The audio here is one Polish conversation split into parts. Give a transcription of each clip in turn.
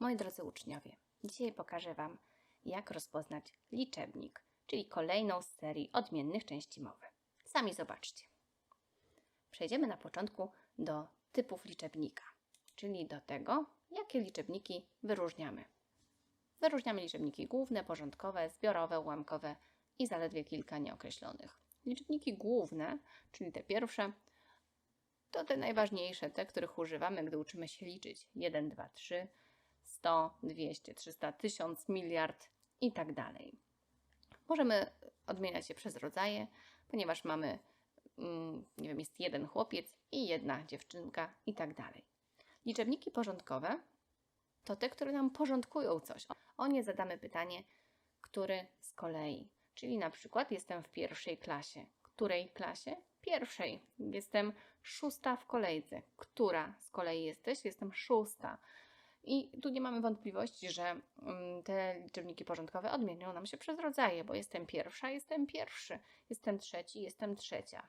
Moi drodzy uczniowie, dzisiaj pokażę Wam, jak rozpoznać liczebnik, czyli kolejną z serii odmiennych części mowy. Sami zobaczcie. Przejdziemy na początku do typów liczebnika, czyli do tego, jakie liczebniki wyróżniamy. Wyróżniamy liczebniki główne, porządkowe, zbiorowe, ułamkowe i zaledwie kilka nieokreślonych. Liczebniki główne, czyli te pierwsze, to te najważniejsze, te, których używamy, gdy uczymy się liczyć 1, 2, 3, 100, 200, 300, 1000, miliard i tak dalej. Możemy odmieniać je przez rodzaje, ponieważ mamy, mm, nie wiem, jest jeden chłopiec i jedna dziewczynka i tak dalej. Liczebniki porządkowe to te, które nam porządkują coś. O nie zadamy pytanie, który z kolei. Czyli na przykład jestem w pierwszej klasie. Której klasie? Pierwszej. Jestem szósta w kolejce. Która z kolei jesteś? Jestem szósta. I tu nie mamy wątpliwości, że mm, te liczebniki porządkowe odmienią nam się przez rodzaje, bo jestem pierwsza, jestem pierwszy, jestem trzeci, jestem trzecia.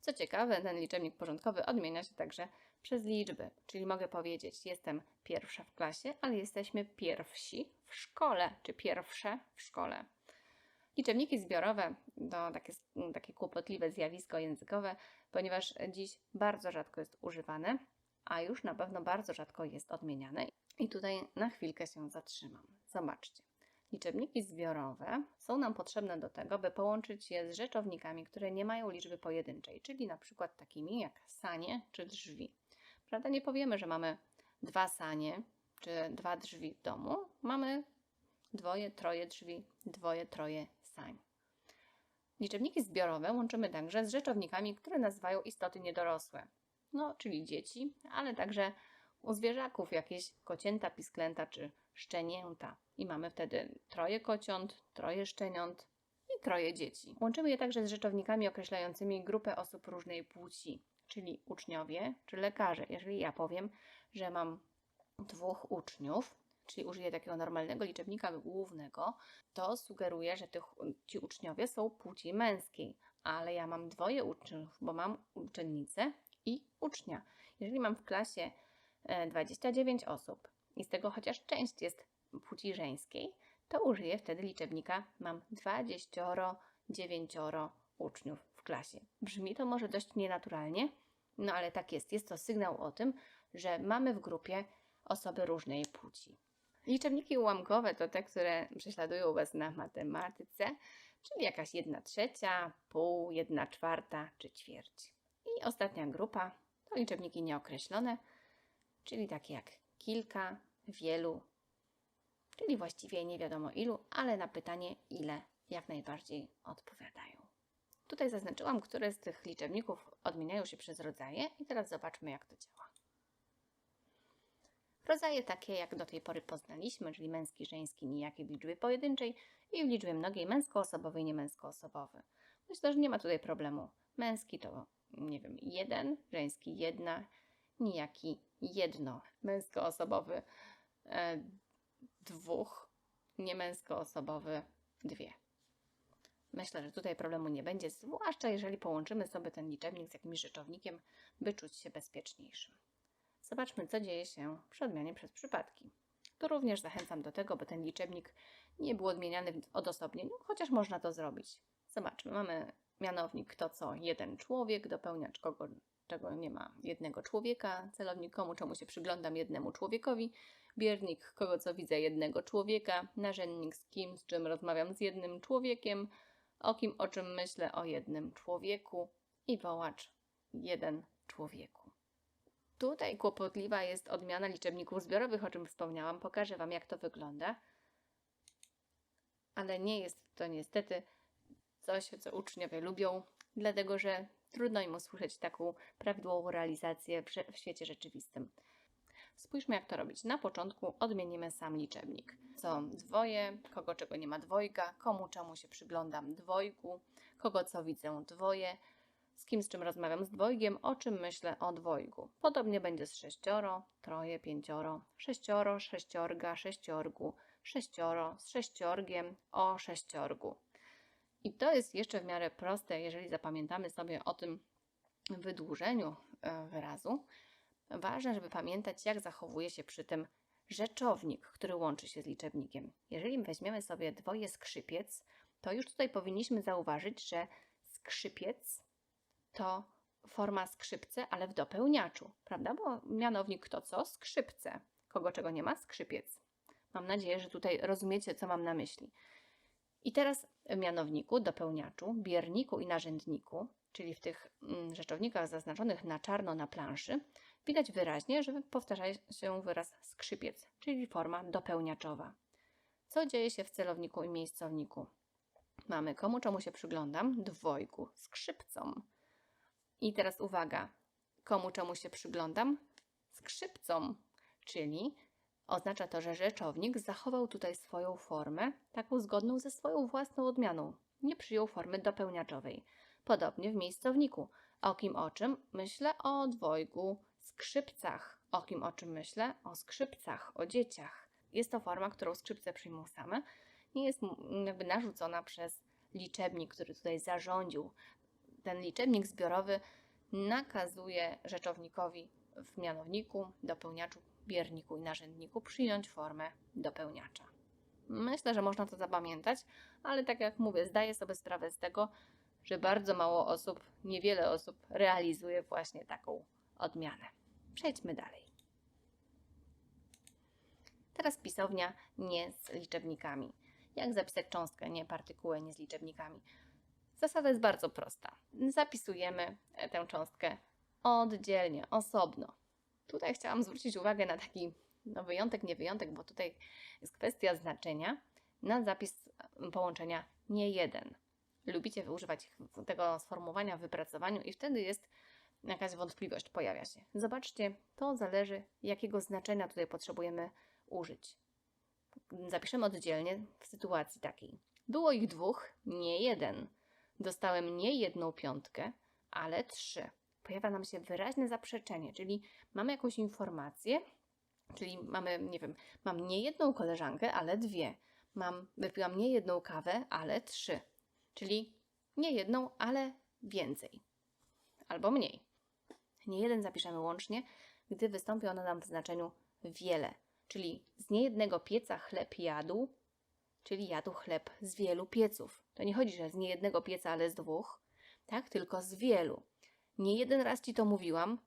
Co ciekawe, ten liczebnik porządkowy odmienia się także przez liczby, czyli mogę powiedzieć, jestem pierwsza w klasie, ale jesteśmy pierwsi w szkole, czy pierwsze w szkole. Liczebniki zbiorowe to takie, takie kłopotliwe zjawisko językowe, ponieważ dziś bardzo rzadko jest używane, a już na pewno bardzo rzadko jest odmieniane. I tutaj na chwilkę się zatrzymam. Zobaczcie. Liczebniki zbiorowe są nam potrzebne do tego, by połączyć je z rzeczownikami, które nie mają liczby pojedynczej, czyli na przykład takimi jak sanie czy drzwi. Prawda? Nie powiemy, że mamy dwa sanie czy dwa drzwi w domu. Mamy dwoje, troje drzwi, dwoje, troje sań. Liczebniki zbiorowe łączymy także z rzeczownikami, które nazywają istoty niedorosłe, no, czyli dzieci, ale także u zwierzaków jakieś kocięta, pisklęta czy szczenięta. I mamy wtedy troje kociąt, troje szczeniąt i troje dzieci. Łączymy je także z rzeczownikami określającymi grupę osób różnej płci, czyli uczniowie czy lekarze. Jeżeli ja powiem, że mam dwóch uczniów, czyli użyję takiego normalnego liczebnika głównego, to sugeruje, że tych, ci uczniowie są płci męskiej, ale ja mam dwoje uczniów, bo mam uczennicę i ucznia. Jeżeli mam w klasie 29 osób i z tego chociaż część jest płci żeńskiej, to użyję wtedy liczebnika mam 29 uczniów w klasie. Brzmi to może dość nienaturalnie, no ale tak jest. Jest to sygnał o tym, że mamy w grupie osoby różnej płci. Liczebniki ułamkowe to te, które prześladują Was na matematyce, czyli jakaś jedna trzecia, pół, jedna czwarta czy ćwierć. I ostatnia grupa to liczebniki nieokreślone, czyli takie jak kilka, wielu, czyli właściwie nie wiadomo ilu, ale na pytanie ile jak najbardziej odpowiadają. Tutaj zaznaczyłam, które z tych liczebników odmieniają się przez rodzaje i teraz zobaczmy jak to działa. Rodzaje takie, jak do tej pory poznaliśmy, czyli męski, żeński, nijakiej w liczbie pojedynczej i w liczbie mnogiej męskoosobowy i niemęskoosobowy. Myślę, że nie ma tutaj problemu. Męski to, nie wiem, jeden, żeński jedna, nijaki jedno, męskoosobowy e, dwóch, niemęskoosobowy dwie. Myślę, że tutaj problemu nie będzie, zwłaszcza jeżeli połączymy sobie ten liczebnik z jakimś rzeczownikiem, by czuć się bezpieczniejszym. Zobaczmy, co dzieje się przy odmianie przez przypadki. Tu również zachęcam do tego, by ten liczebnik nie był odmieniany w odosobnieniu, chociaż można to zrobić. Zobaczmy, mamy mianownik kto co? Jeden człowiek, dopełniacz kogo, czego nie ma? Jednego człowieka, celownik komu czemu się przyglądam jednemu człowiekowi, biernik kogo co widzę jednego człowieka, narzędnik z kim, z czym rozmawiam z jednym człowiekiem, o kim, o czym myślę o jednym człowieku? I wołacz jeden człowieku. Tutaj kłopotliwa jest odmiana liczebników zbiorowych, o czym wspomniałam. Pokażę Wam, jak to wygląda. Ale nie jest to niestety coś, co uczniowie lubią, dlatego że trudno im usłyszeć taką prawidłową realizację w, w świecie rzeczywistym. Spójrzmy, jak to robić. Na początku odmienimy sam liczebnik. Co dwoje, kogo czego nie ma dwojga, komu czemu się przyglądam dwojgu, kogo co widzę dwoje, z kim z czym rozmawiam z dwojgiem, o czym myślę o dwojgu. Podobnie będzie z sześcioro, troje, pięcioro, sześcioro, sześciorga, sześciorgu, sześcioro, z sześciorgiem, o sześciorgu. I to jest jeszcze w miarę proste, jeżeli zapamiętamy sobie o tym wydłużeniu e, wyrazu. Ważne, żeby pamiętać, jak zachowuje się przy tym rzeczownik, który łączy się z liczebnikiem. Jeżeli weźmiemy sobie dwoje skrzypiec, to już tutaj powinniśmy zauważyć, że skrzypiec to forma skrzypce, ale w dopełniaczu, prawda? Bo mianownik kto co? Skrzypce. Kogo czego nie ma? Skrzypiec. Mam nadzieję, że tutaj rozumiecie, co mam na myśli. I teraz w mianowniku, dopełniaczu, bierniku i narzędniku, czyli w tych mm, rzeczownikach zaznaczonych na czarno na planszy, widać wyraźnie, że powtarza się wyraz skrzypiec, czyli forma dopełniaczowa. Co dzieje się w celowniku i miejscowniku? Mamy komu czemu się przyglądam? Dwojgu, skrzypcom. I teraz uwaga, komu czemu się przyglądam? Skrzypcom, czyli oznacza to, że rzeczownik zachował tutaj swoją formę, taką zgodną ze swoją własną odmianą. Nie przyjął formy dopełniaczowej. Podobnie w miejscowniku. O kim o czym? Myślę o dwojgu skrzypcach. O kim o czym myślę? O skrzypcach, o dzieciach. Jest to forma, którą skrzypce przyjmą same. Nie jest jakby narzucona przez liczebnik, który tutaj zarządził. Ten liczebnik zbiorowy nakazuje rzeczownikowi w mianowniku, dopełniaczu, bierniku i narzędniku przyjąć formę dopełniacza. Myślę, że można to zapamiętać, ale tak jak mówię, zdaję sobie sprawę z tego, że bardzo mało osób, niewiele osób realizuje właśnie taką odmianę. Przejdźmy dalej. Teraz pisownia nie z liczebnikami. Jak zapisać cząstkę, nie partykułę, nie z liczebnikami? Zasada jest bardzo prosta. Zapisujemy tę cząstkę oddzielnie, osobno. Tutaj chciałam zwrócić uwagę na taki no, wyjątek, nie wyjątek, bo tutaj jest kwestia znaczenia na zapis połączenia nie jeden. Lubicie używać tego sformułowania w wypracowaniu i wtedy jest jakaś wątpliwość, pojawia się. Zobaczcie, to zależy, jakiego znaczenia tutaj potrzebujemy użyć. Zapiszemy oddzielnie w sytuacji takiej. Było ich dwóch, nie jeden. Dostałem nie jedną piątkę, ale trzy. Pojawia nam się wyraźne zaprzeczenie, czyli mamy jakąś informację, czyli mamy, nie wiem, mam nie jedną koleżankę, ale dwie. Mam, wypiłam nie jedną kawę, ale trzy. Czyli nie jedną, ale więcej. Albo mniej. Nie jeden zapiszemy łącznie, gdy wystąpi ono nam w znaczeniu wiele. Czyli z niejednego pieca chleb jadł, czyli jadł chleb z wielu pieców. To nie chodzi, że z niejednego pieca, ale z dwóch, tak? Tylko z wielu. Nie jeden raz ci to mówiłam.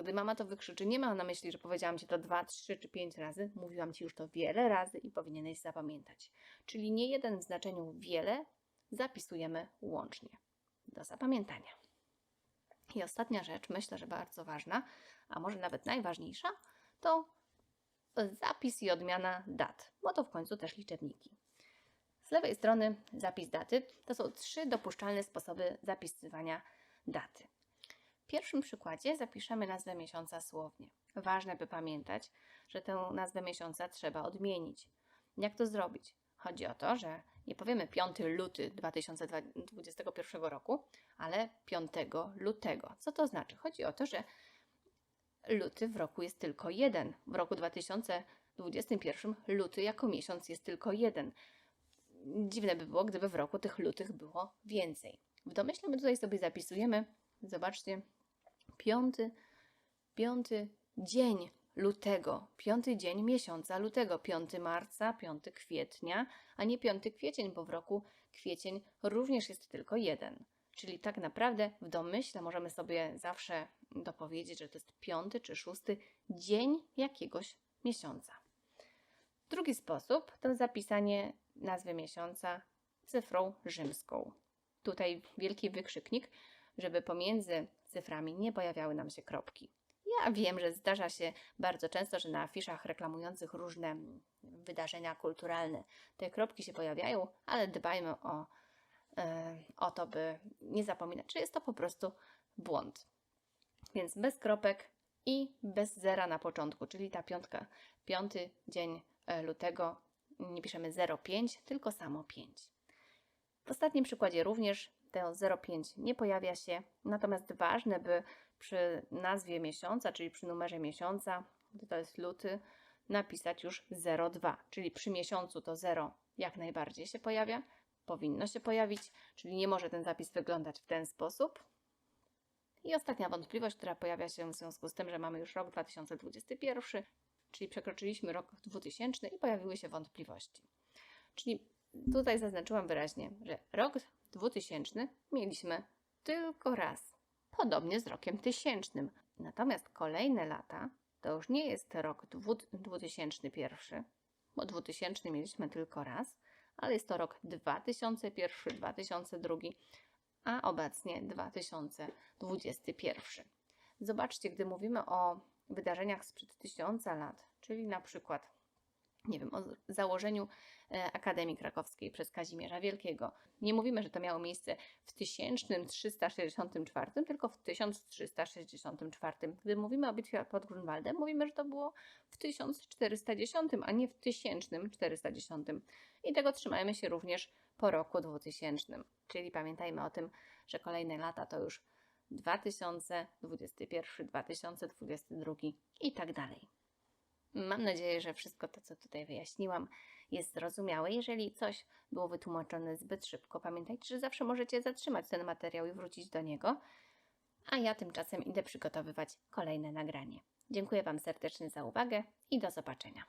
Gdy mama to wykrzyczy, nie ma na myśli, że powiedziałam ci to dwa, trzy czy pięć razy. Mówiłam ci już to wiele razy i powinieneś zapamiętać. Czyli nie jeden w znaczeniu wiele zapisujemy łącznie. Do zapamiętania. I ostatnia rzecz, myślę, że bardzo ważna, a może nawet najważniejsza, to zapis i odmiana dat, bo to w końcu też liczebniki. Z lewej strony zapis daty to są trzy dopuszczalne sposoby zapisywania daty. Pierwszym przykładzie zapiszemy nazwę miesiąca słownie. Ważne, by pamiętać, że tę nazwę miesiąca trzeba odmienić. Jak to zrobić? Chodzi o to, że nie powiemy 5 luty 2021 roku, ale 5 lutego. Co to znaczy? Chodzi o to, że luty w roku jest tylko jeden. W roku 2021 luty jako miesiąc jest tylko jeden. Dziwne by było, gdyby w roku tych lutych było więcej. W domyśle my tutaj sobie zapisujemy, zobaczcie, piąty, piąty dzień lutego, piąty dzień miesiąca lutego, 5 marca, 5 kwietnia, a nie 5 kwiecień, bo w roku kwiecień również jest tylko jeden. Czyli tak naprawdę w domyśle możemy sobie zawsze dopowiedzieć, że to jest piąty czy szósty dzień jakiegoś miesiąca. Drugi sposób to zapisanie nazwy miesiąca cyfrą rzymską. Tutaj wielki wykrzyknik, żeby pomiędzy cyframi nie pojawiały nam się kropki. Ja wiem, że zdarza się bardzo często, że na afiszach reklamujących różne wydarzenia kulturalne te kropki się pojawiają, ale dbajmy o, e, o to, by nie zapominać, czy jest to po prostu błąd. Więc bez kropek i bez zera na początku, czyli ta piątka, piąty dzień e, lutego, nie piszemy 05, tylko samo 5. W ostatnim przykładzie również to 05 nie pojawia się, natomiast ważne, by przy nazwie miesiąca, czyli przy numerze miesiąca, to jest luty, napisać już 02, czyli przy miesiącu to 0 jak najbardziej się pojawia, powinno się pojawić, czyli nie może ten zapis wyglądać w ten sposób. I ostatnia wątpliwość, która pojawia się w związku z tym, że mamy już rok 2021, czyli przekroczyliśmy rok 2000 i pojawiły się wątpliwości. Czyli tutaj zaznaczyłam wyraźnie, że rok 2000 mieliśmy tylko raz, podobnie z rokiem tysięcznym. Natomiast kolejne lata to już nie jest rok dwu- 2001, bo 2000 mieliśmy tylko raz, ale jest to rok 2001, 2002, a obecnie 2021. Zobaczcie, gdy mówimy o wydarzeniach sprzed tysiąca lat, czyli na przykład, nie wiem, o założeniu e, Akademii Krakowskiej przez Kazimierza Wielkiego, nie mówimy, że to miało miejsce w 1364, tylko w 1364. Gdy mówimy o bitwie pod Grunwaldem, mówimy, że to było w 1410, a nie w 1410. I tego trzymajmy się również po roku 2000. Czyli pamiętajmy o tym, że kolejne lata to już 2021, 2022 i tak dalej. Mam nadzieję, że wszystko to, co tutaj wyjaśniłam, jest zrozumiałe. Jeżeli coś było wytłumaczone zbyt szybko, pamiętajcie, że zawsze możecie zatrzymać ten materiał i wrócić do niego. A ja tymczasem idę przygotowywać kolejne nagranie. Dziękuję Wam serdecznie za uwagę i do zobaczenia.